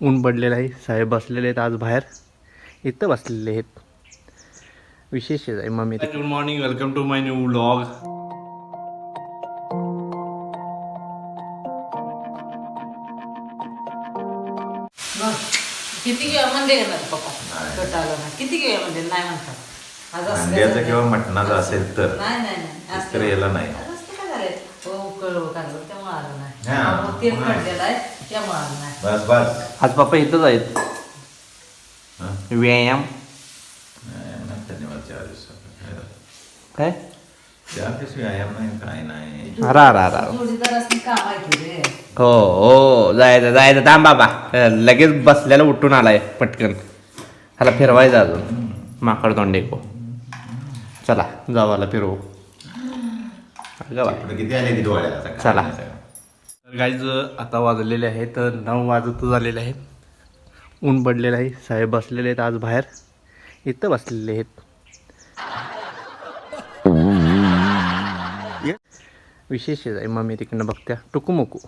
ऊन पडलेलं आहे. साहेब बसलेले आहेत आज बाहेर. इथं बसलेले आहेत. विशेष आहे mummy good morning welcome to my new vlog किती वेळा का माझा पप्पा? ना. किती वेळा म्हणजे नाही म्हणतात. आज असं अंड्याचं काय किंवा झालं? मटणाचं असेल तर. नाही नाही नाही. असं तर याला नाही. आज असं काय झालंय हो कळव काढलं त्यामुळे आलं नाही. हा. अहो, तेल काढलेलं आहे. त्यामुळे आलं नाही बस बस. आज पप्पा इथंच आहेत? व्यायाम. काय? व्यायाम नाही काय नाही. रा रा हो हो जायचं जायचं थांब बाबा. लगेच बसल्याला उठून आलाय पटकन. ह्याला फिरवायचं अजून. माकड तोंडे को चला जावाला फिरवू. चला. तर गाईज आता वाजलेले आहेत नऊ वाजत झालेले आहेत. ऊन पडलेलं आहे. साहेब बसलेले आहेत आज बाहेर. इथं बसलेले आहेत. विशेष आहे मम्मी तिकडनं बघत्या. टुकुमुकू.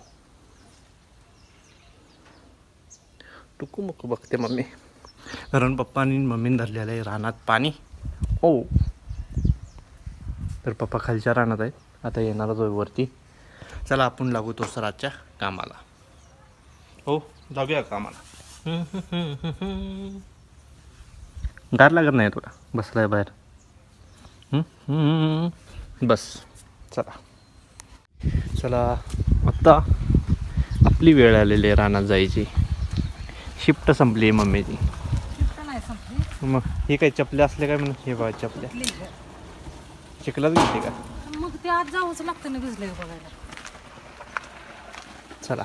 टुकुमुकू बघते मम्मी. कारण पप्पानी मम्मीने धरलेलं आहे रानात पाणी. हो. तर पप्पा खालच्या रानात आहेत. आता येणारच वरती. चला आपण लागू तो सराच्या कामाला. हो जाऊया कामाला. गार लागत नाही तुला? बसलाय बाहेर. हम्म, हम्म. बस चला. चला आत्ता आपली वेळ आलेली आहे रानात जायची. शिफ्ट संपली आहे मम्मीची. नाही संपली. मग हे काय चपल्या असल्या काय म्हणून? हे बघा चपल्या चिखलात घेते का? मग ते आज जाऊच लागतं ना भिजले बघायला. चला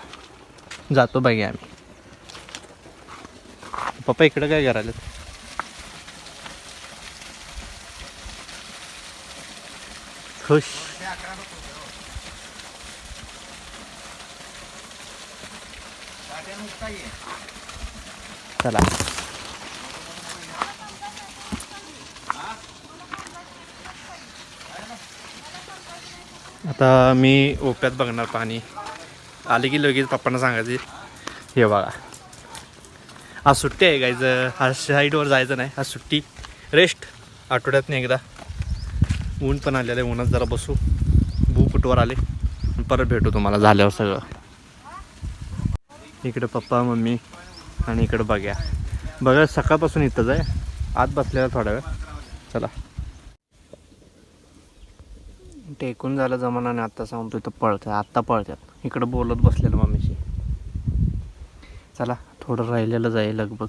जातो बघ्या आम्ही. पप्पा इकडं काय करायला खुश. चला. आता मी ओप्यात बघणार पाणी. आले की लगेच पप्पांना सांगायचे हे बघा आज सुट्टी आहे गायचं आज साईडवर जायचं नाही आज सुट्टी. रेस्ट आठवड्यातनं एकदा. ऊन पण आलेलं आहे उन्हात जरा बसू. भूपुटवर आले. परत भेटू तुम्हाला झाल्यावर सगळं. इकडे पप्पा मम्मी आणि इकडं बघ्या. बघा सकाळपासून इथंच आहे. आत बसलेला थोडा वेळ. चला. टेकून झालं जमाना नाही आत्ता सांगतो इथं पळतं आत्ता पळतात इकडं बोलत बसलेलं मम्मीशी चला थोडं राहिलेलं जाईल लगभग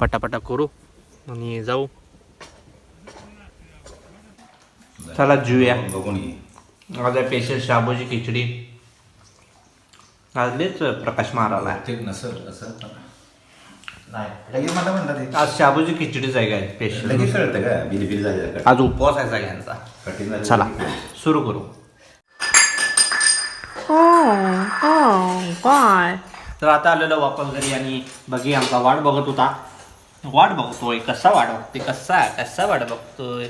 पटापटा करू आणि जाऊ. चला जुया. आज आहे स्पेशल शाबूची खिचडी. आज लेच प्रकाश हे. आज शाबूची खिचडीच आहे काय स्पेशल आज उपवास आहे सगळ्यांचा. चला सुरू करू. काय तर आता आलेलो वापस घरी आणि बघी आमचा वाट बघत होता. वाट बघतोय कसा वाट बघतोय कसा कसा वाट बघतोय?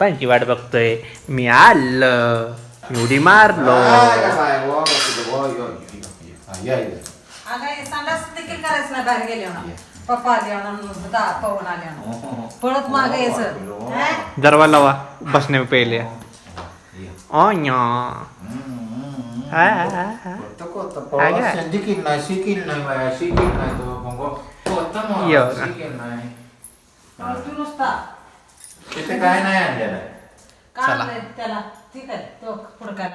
पाहिजे वाट बघतोय. मी आलं मी उडी मारलो. हे देखील करायचं नाही बाहेर गेले पप्पा आले पवन आले. पळत मागे यायचं हं? दरवा लावा बसने में पहले na. पण तू नुसता Kita kaya na yan, yan. काय चला. आणलंय त्याला ठीक आहे तो पुढं काय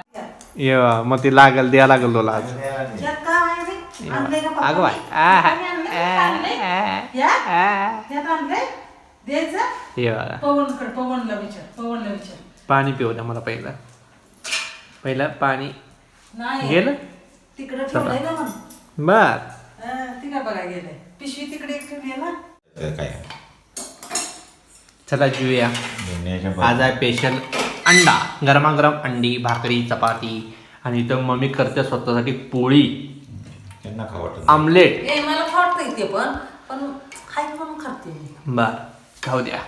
ये मग ती लागल द्या लागल तुला आज यात काय आहे रे? आणलंय का पप्पाने? अगं बाय. पप्पाने आणलंय? आणलंय? या? यात आणलंय? द्यायचं ये पवनकडे पवनला विचार पवनला विचार पाणी पिऊ द्या मला पहिलं पहिलं पाणी नाही गेलं? तिकडे ठेवलंय ना मग बर. हं, ती काय बघायला गेलंय. पिशवी तिकडे एक ठेवली आहे ना. तर काय? चला जीवया दुनियाच्या आज आहे स्पेशल अंडा. गरमागरम अंडी भाकरी चपाती आणि इथं मम्मी करते स्वतःसाठी पोळी. त्यांना खावं वाटत आमलेट. ए मला खावतं ते पण पण खाय म्हणून खाते मी. बर. खाऊ द्या.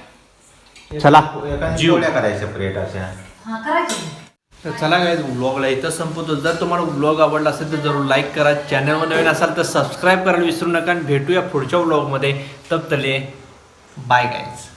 चला. एका जीव पोळ्या करायच्या प्लेट अशा. हा करायचं तर चला काय ब्लॉगला इथं संपवतो. जर तुम्हाला ब्लॉग आवडला असेल तर जरूर लाईक करा. चॅनलवर नवीन असाल तर सबस्क्राईब करायला विसरू नका आणि भेटूया पुढच्या ब्लॉगमध्ये तब तले बाय गाईज